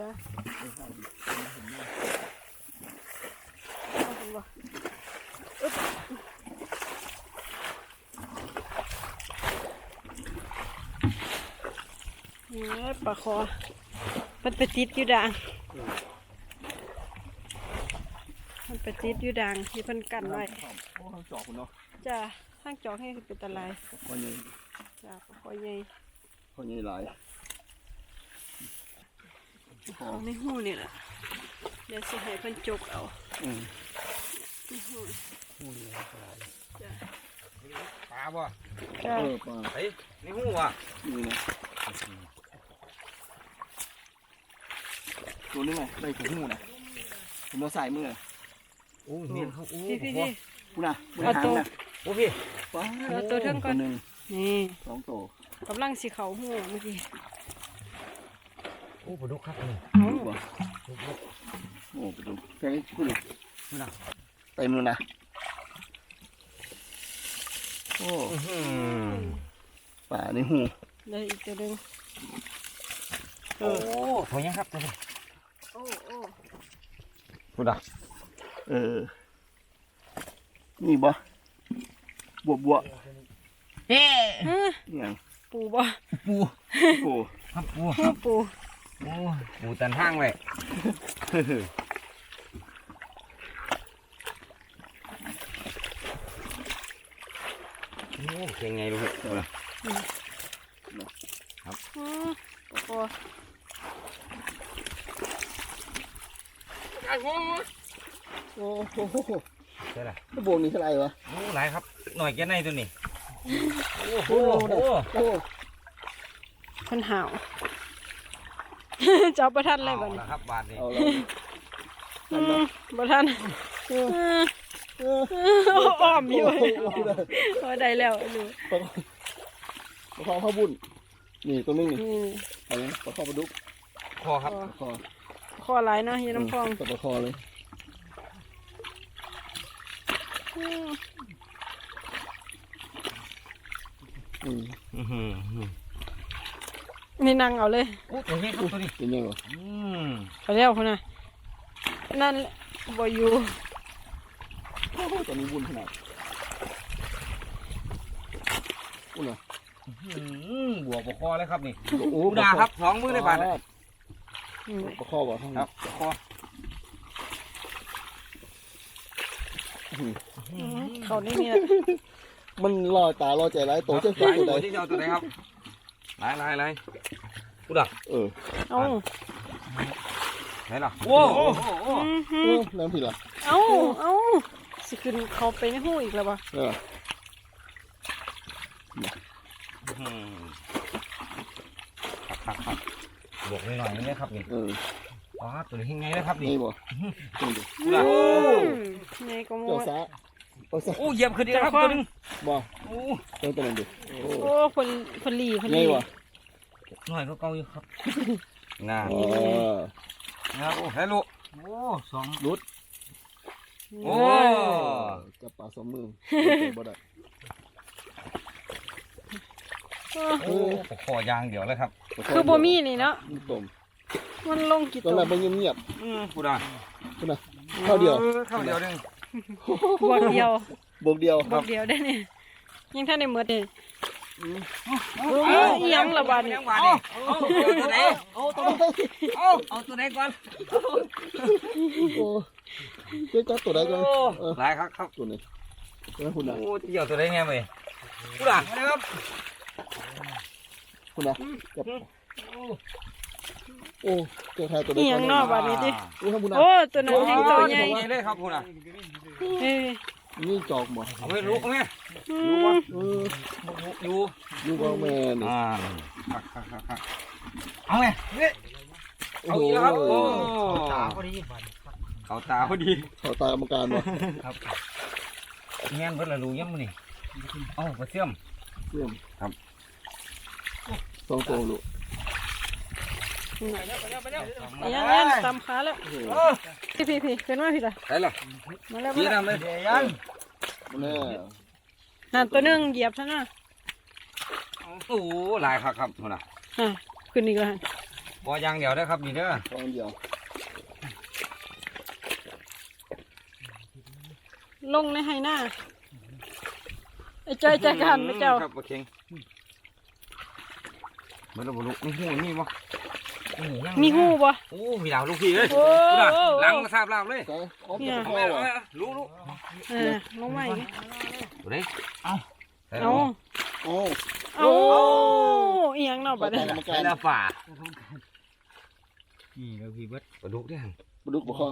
จ้ะเอาผมบ่อึ๊บนี่ปลาคอ มันไปติดอยู่ด่างมันไปติดอยู่ด่างที่เพิ่นกันไว้โอ้เขาจอกคุณเนาะจ้ะทางจอกให้เป็นตะไลายคนใหญ่จ้ะปลาคอใหญ่คนใหญ่หลาย เอาในหูนี่แหละเดี๋ยวสิให้เพิ่นจกเอาอืมในหูจ้ะปลาบ่จ้ะเออปลาเฮ้ยนี่หูอะนี่นะตัวนี้ไงได้ถึงหูนะผมเอาใส่มือโอ้ยเมียนเขาโอ้พี่พี่พี่คุณน่ะคุณเอาหางตัวน่ะโอ้พี่ว้าเอาตัวเทิงก่อนหนึ่งนี่สองตัวกำลังสิเขาหูเมื่อกี้โอ้ปลาดุกครับนี่เอาดูบ่โอ้ไปดูแค่นี้คุณดูคุณน่ะเต็มเลยนะโอ้อื้อหือป่าในหูเลยอีกตัวหนึงโอ้ถอยยังครับตัวนี้โอ้โอ้พูดอะเออนี่บ่บัวบัวเฮ้ฮะนี่ยังปูบ่ปูโอ้ครับปูหูปู โอ้ปูตันห้างไว้โอ้เก่งไงลูกเอาล่ะอืมปลาคอโอ้โหใช่ละกระโบงนี่เท่าไหร่วะโอ้หลายครับ หน่อยแกในตัวนี้ โอ้โหโอ้โหโอ้โอ้เพิ่นหาว จะเอาประทันเลยเอาบัดนี้ละครับบาทนี้เอาแล้วอืมบ่ทันเออเอออ้อมอยู่พอได้แล้วดูประคองข้าวบุญนี่ตัวนึงนี่นี่อันนี้ประคองปลาดุกคอครับประคองคอหลายเนาะอยู่น้ำพองตัวประคองเลยอืม อืม อื้อหือ นี่นั่งเอาเลยโอ้ตัวนี้ครับตัวนี้เป็นยังไงวะอืมเขาเรียกคนน่ะนั่นแหละบ่อยู่โอ้โหตัวนี้บุญขนาดบุญเหรออืมบวกปกคอเลยครับนี่โอ้ปูดาครับสองมือในบาทน่ะอืมประคอบ่ข้างครับปกคออืมอืมเขานี่เนี่ยมันลอยตาลอยใจร้ายตัวเจ้าหลายตัวตัวใดที่จะเอาตัวไหนครับ หลายหลายหลายปูดาเออเอาไหนล่ะโอ้โหอืมฮึโอ้น้ำผิดเหรอเอาเอาสิขึ้นเขาไปในหูอีกแล้วบ่เออครับครับครับบวกนิดหน่อยนี่นะครับนี่เอออ๋อตัวนี้ยังไงนะครับนี่นี่บ่นี่ดิปูดาอืมนี่ก็หมเจ้าดสา เจ้าสาโอ้เหยียบขึ้นดีครับตัวนึงบ่โอ้เจ้าตัวนั้นดิโอ้โอ้คนคนหลีคนหไงลีวะหน่อยก็เก่าอยู่ครับน่าเออนะครับโอ้ฮัลโหลโอ้สอง รุดโอ้จับปลาสองมือบ่ได้เออโอ้ปกคอยางเดียวเลยครับคือบ่มีนี่เนาะนี่ต้มมันลงกี่ตตัอนวแรกมันเงียบอืมปูดาๆคุณน่ะข้าวเดียวออข้าวเดียวหนึง บวกเดียวบวกเดียวบวกเดียวได้เนี่ยยังท่านในหมดเลยเอาเอออีหยังละบาดนี่ยังบาดนี่เอาเอาตัวไหนเอาตัวไหนเอาเอาตัวไหนก่อนโอ้เจ๊จับตัวไหนก่อนโอ้เออหลายครับครับตัวไหนตัวนั้นคุณน่ะโอ้เดี่ยวตัวไหนเนี่ยเว้ยปูดามาเลยครับคุณน่ะจับโอ้เจ้าชายตัวไหนอีหยังเนาะบาดนี้ดิโอ้ข้างบนน่ะโอ้ตัวนั้นยังตัวใหญ่ใหญ่เลยครับปูดา เอ้ยนี่จอกบ่เอาไว้ลูกเอาไหมอืลูกมวะเอออยู่ลูกเอาแม่นี่อ่าครับครับครับครับเอาไหมเฮ้ยโอ้เอาโหอีกแล้วครับโอ้ตาพอดีเขาตาพอดีเขาตากรรมการบ่ครับแง่นเพิ่นละรู้ยังมื้อนี่เอ้าบ่เสื่อมเยี่ยมครับสองตัวลูก อีหยังเล่นตำขาแล้วพี่พี่พี่เป็นว่าพี่ล่ะได้ล่ะมาแล้วพี่มาแล้วนำเลยยันแน่นั่นตัวหนึงเหยียบซะนะโอ้โหหลายครับครับพุ่นน่ะอะขึ้นอีกแล้วพอย่างเดี๋ยวได้ครับนี่เด้อตอนเดี๋ยวลงในไฮหน้าไอ้จ้อยจัดการไม่เจ้าครับโอเคมันระบุลุมีหูมีบ่ยัง มีหูบ่โอ้มีดาวลูกพี่เอ้ยโอ้พูดน่ะโอ้หลังมาทราบลาบเลยใช่อ๋อเนี่ยปเอาลาไปคอเอาวะไปรู้รู้เออลงมาอีกดูดิเอาเอาโอ้เอาอีหยังเนาะบัดกรนี้รมไปการแล้วฝ่านี่เราพี่เบิดปลาดุกเด้อปลาดุกปลาคอ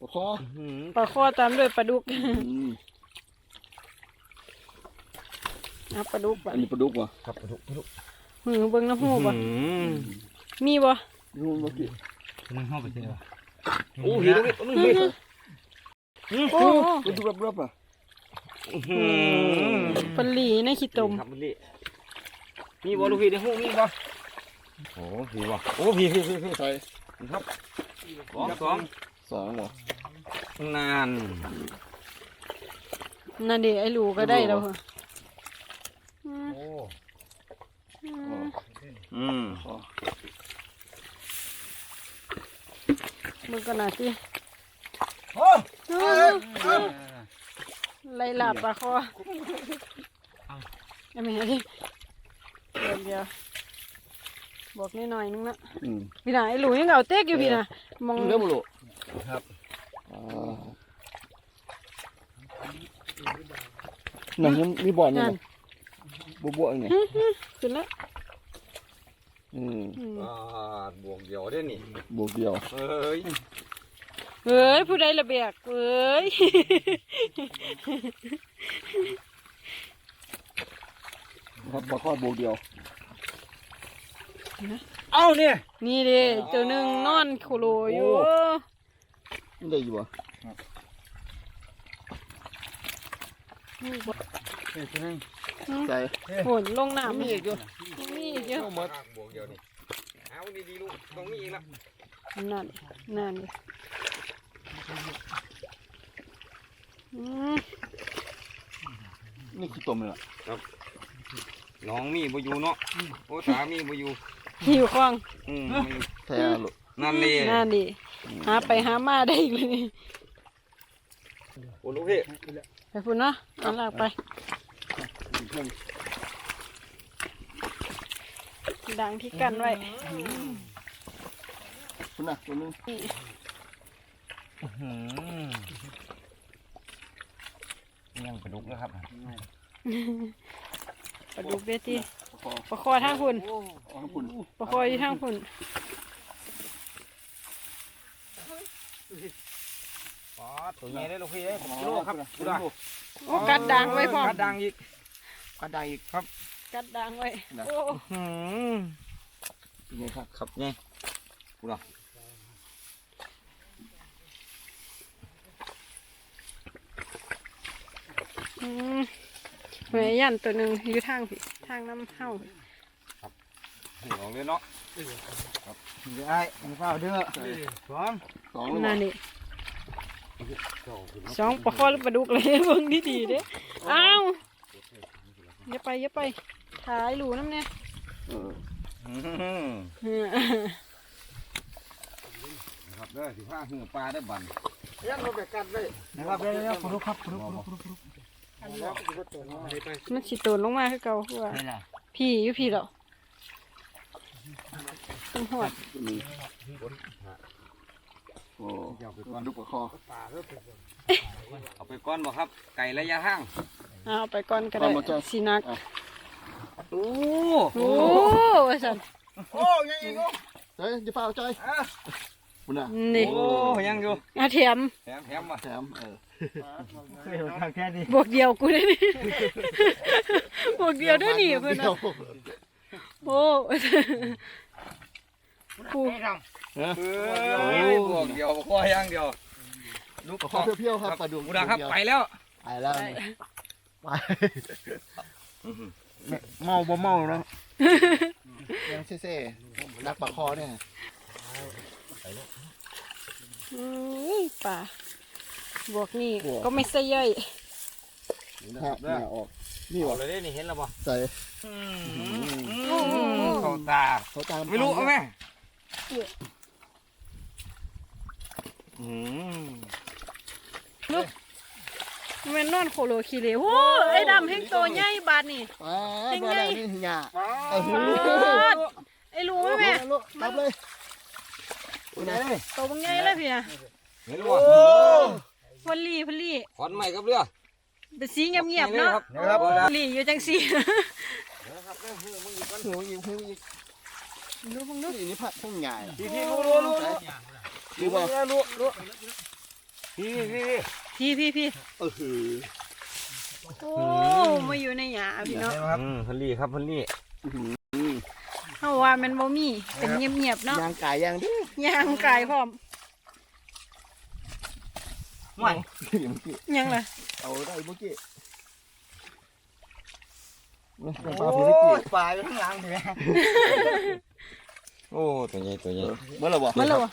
ปลาคออื้อหือปลาคอตามด้วยปลาดุกอืมเอาปลาดุกบัอัดนนี้ปลาดุกวะครับปลาดุกปลาดุกหือเบิ่งน้ำหูบ่อื้อหือ มีบ่นี่มันมากี่มันเข้าไปเจอโอ้พี่ลูกพี่ลูกพี่โอ้ปลาดุกแบบรับอะอื้อหือปลาหลีในขี้ตมครับมันนี่มีบ่ลูกพี่ในหูมีบ่โอ้พี่บ่โอ้พี่พี่พี่พี่ใช่ครับสองสองสองวะนานนั่นดิไอ้หลูก็ได้แล้วเหรออืม โอ้ อื มอืมคอมึงก็น่าสิโอ้ไล่ลาบปลาคอเอาไม่ให้ดิเดี๋ยวเดี๋ยวบอกนิดหน่อยนึงนะอืมพี่น่ะไอ้หลูยังเอาเต๊กอยู่พี่น่ะมองเริ่มบุรุครับอ่าหนังยังมีบ่อนอยู่นั่นนะบัวบัวๆเนี่ยขึ้นแล้ว อืมอืมอ่าบวกเดียวได้นี่บวกเดียวเอ้ยเฮ้ยผู้ใดระเบียกเฮ้ยนะครับปลาคอบวกเดียว เอ้าเนี่ย นี่ดิตัวหนึ่งนอนโคโลอยู่โอ้มันได้อยู่วะนี่บ่ใช่โหนลงน้ำมีอีกอยู่นี่อีกเยอะเอาหมดบวก เดียวนี่เอาดีๆลูกต้องมีอีกละนั่นนั่นดิอืมนี่คือตัวมันละน้องมีบ่อยู่เนาะโอ้สามีบ่อยู่หิวคลองอืมแท้ลูกนั่นนี่นั่นดิหาไปหามาได้อีกเลยนี่โอ้ลูกพี่ไปพุ่นเนาะเอาลากไป ดังที่กันไว้คุณน่ะตัวนึงนี่หืมยังกระดุกนะครับปลาดุกเบตีคอปลาคอทางพุ่นอ๋อคุณปลาคออยู่ทางพุ่นอ๋อตัวใหญ่ได้ลูกพี่เอ้ยผมรู้ครับดูได้โอ้กัดด่างไว้พร้อมกัดดังอีกกระไดอีก กัดด่างไว้นะ โอ้หืมเป็นไงครับครับไงกูรออืมเหมือนยันตัวหนึ่งอยู่ทางพี่ทางน้ำเฮาพี่ลองเลยเนาะเดี๋ยวไอ้มีเปล่าเด้อสองสองเลยนั่นวะนี่สองปลาคอหรือปลาดุกเลยเบิ่งดีๆเด้อ้าวอย่าไปอย่าไปถ่ายหลูน้ำเนี่ยเอออืมเออครับเด้อสิพาหื้อปลาได้บันยังเราไปกัดเลยนะครับเด้อเด้อคุณลูกครับคุณลูกมันสิโตนลงมาคือเก่าคือว่านี่แหละพี่อยู่พี่เหรอต้องหอดตัวนึงโอ้ปลาดุกปลาคอเอาไปก้อนบ่ครับ ไก่ระยะห้างเอาไปก่อนก็ได้สีนัก โอ้โอ้ว่าสันโอ้ยังอีกอะเฮ้ยจะเปล่าใจคุณน่ะนี่โอ้ยังอยู่อาเทียมแถมแถมมาแถมเออบวกเดียวกูได้นี่บวกเดียวด้วยนี่เพื่อนเดียวนะโอ้กูเอ้ยบวกเดียวบ่พออย่างเดียวลูกปลาคอเพี้ยวๆครับปลาดุกกูดังครับไปแล้วไปแล้วไป เมาบ่เมาเนาะยังเซ่ๆนักปลาคอเนี่ยอืมป่าบวกนี่ก็ไม่ใช่ย่อยนะครับเนี่ยออกนี่เอาวะเลยเด้นี่เห็นแล้วบ่ใส่อืมโอ้โหเข้าตาเขาตามไม่รู้เอาไหมอืม แม่นนอนโคโลคีเลโอ้ไอ้ดำแห่งตัวใหญ่บาดนี่ป้าบ่ได้นี่หญ้าเออไอ้รู้ไหมแม่ลูกรับเลยไหนตัวบังใหญ่เลยพี่นะเห็นบ่พลลี่พลลี่ขอนใหม่กับเรือเป็นสีเงียบๆเนาะนะครับพลลี่อยู่จังสีหิวยิงหิวยิงดูพงดูนี่นี่ผัดพวกใหญ่พี่พี่รู้รู้รู้รู้ดูบ่รู้รู้พี่พี่ พี่พี่พี่เออหือโอ้มาอยู่ในหยาพี่เนาะอืมพันลี่ครับพันลี่เฮาว่ามันบ่มีเป็นเงียบๆเนาะยางกายยางดิย่างกายพร้อมไม่เมื่อกี้ยังล่ะเอาได้เมื่อกี้โอ้ปลาพิลิกิปลาอยู่ข้างหลังใช่ไหมโอ้ตัวใหญ่ตัวใหญ่เมื่อไหร่บ่มันแล้วบ่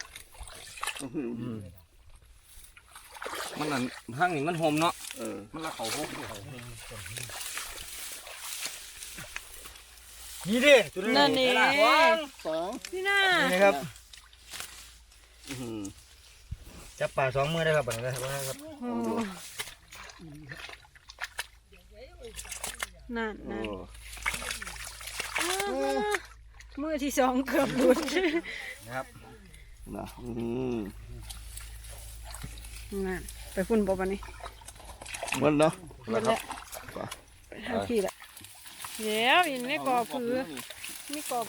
มันนั่นทางนี้มันหอมเนาะเออมันละเขาหกนี่ดิตัวนั่นนี่สองนี่น่านี่ครับอื้อหือจับปลาสองมือได้ครับบัดนี้ครับโอ้นั่นโอ้นั่นอ้าวมือที่สองเกือบหลุดนะครับนะอืมนั่น ไปฝุ่นบ่ปานนี้มันเนาะหมดแล้วไปทางพี่ละเดี๋ยวอินในกอผือนี่กอ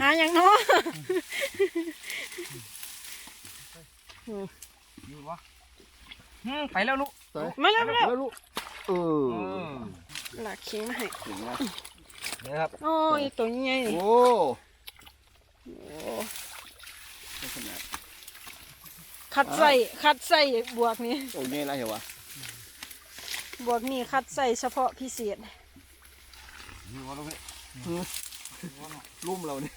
หาอย่างเนาะนี่วะไปแล้วลูกไปมาแล้วมาแล้วแล้วลูกเออหลักเข็งมาให้เห็นไหมนี่ครับโอ้ยตัวใหญ่นี่โอ้โอ้ไม่ขนาด คัดใส่คัดใส่บวกนี้ โอ้ยนี่อะไรเหรอวะบวกนี้คัดใส่เฉพาะพิเศษนี่วะลูกพี่ลุ่มเราเนี่ย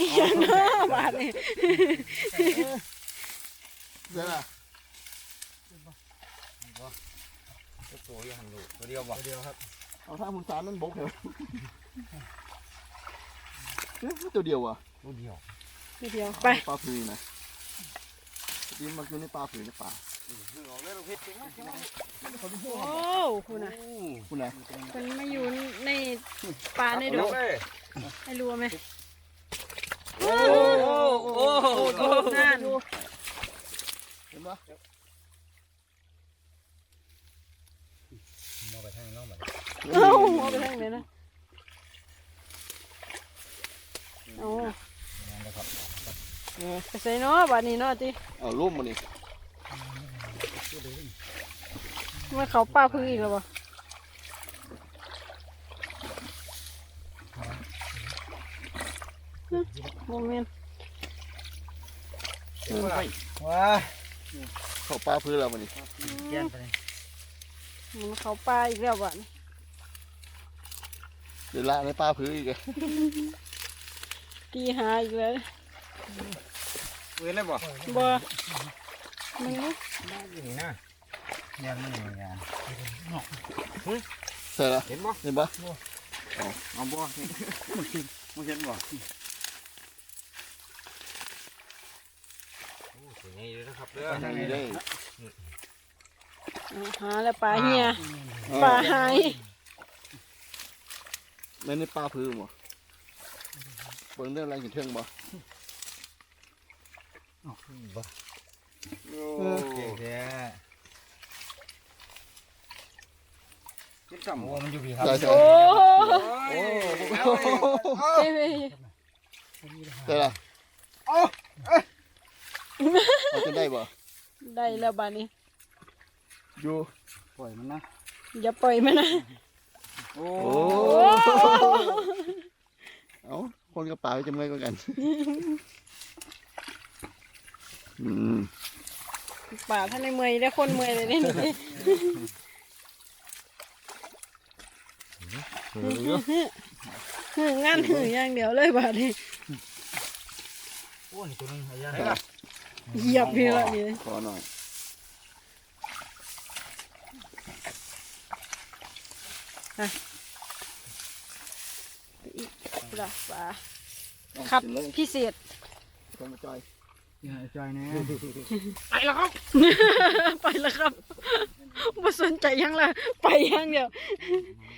อีหยังเนาะบาดนี่เดี๋ยวนะตัวอยู่หันลูกตัวเดียวบ่ตัวเดียวครับเอาท่ามุนสารนั่นบกเหรอเอ๊ะตัวเดียวอะตัวเดียวนิดเดียวไปปลาผืนนะนี่มันคือในปลาผืนในป่าออกเลยลูกพี่โอ้คุณน่ะคุณนะมันมาอยู่ในป่าในดอกเลยให้รู้ไหมโอ้โอ้โอ้นั่นเห็นปะมองไปทางน้องมาเอ้าเอาไปทางไหนนะเอา ไปใส่เนาะบาดนี้เนาะติเอาลุ่มมันนี่มาเขาป้าพึ่งอีกแล้วบ่ฮึโมเมนต์ว้าเข้าปลาผืนเรามันนี่เย็นไปเลยมันเขาป้าอีกแล้วบ่นี่เดี๋ยวละในปลาผืนอีกอะตีหาอีกแล้ว เว้นเลยบ่บ่มันนี่อยู่นี่นะยังไม่ยังยังใช่ละเห็นบ่เห็นปะเอาบ่มันเห็นมันเห็นบ่โอ้สวยงามเลยนะครับเด้อทางนี้ได้เอาหาแล้วปลาเฮียปลาหายในในปลาผืนบ่เบิ่งได้อะไรเห็นเทิงบ่ โอ้เก่งแท้กินซ้ำโอ้มันอยู่พี่ครับใช่ใช่โอ้โอ้เฮ้ยเฮ้ยใช่ละเอาจะได้บ่ได้แล้วบาดนี้อยู่ปล่อยมันนะอย่าปล่อยมันนะโอ้โอ้เอาคนกับปลาจะเมื่อยกว่ากันอืม ป่าท่านในเมอยได้คนเมอยเลยนี่หืองานหืออย่างเดียวเลยบาดนี้โอ้นี่ตัวนึงหายากเหยียบพี่ละนี่ขอหน่อยไปไปอีกปลาปลาครับกินเลยพิเศษต้องมาจอย อย่าจอยแน่ไปแล้วครับ ไปแล้วครับไม่สนใจยังละไปอยังเดียว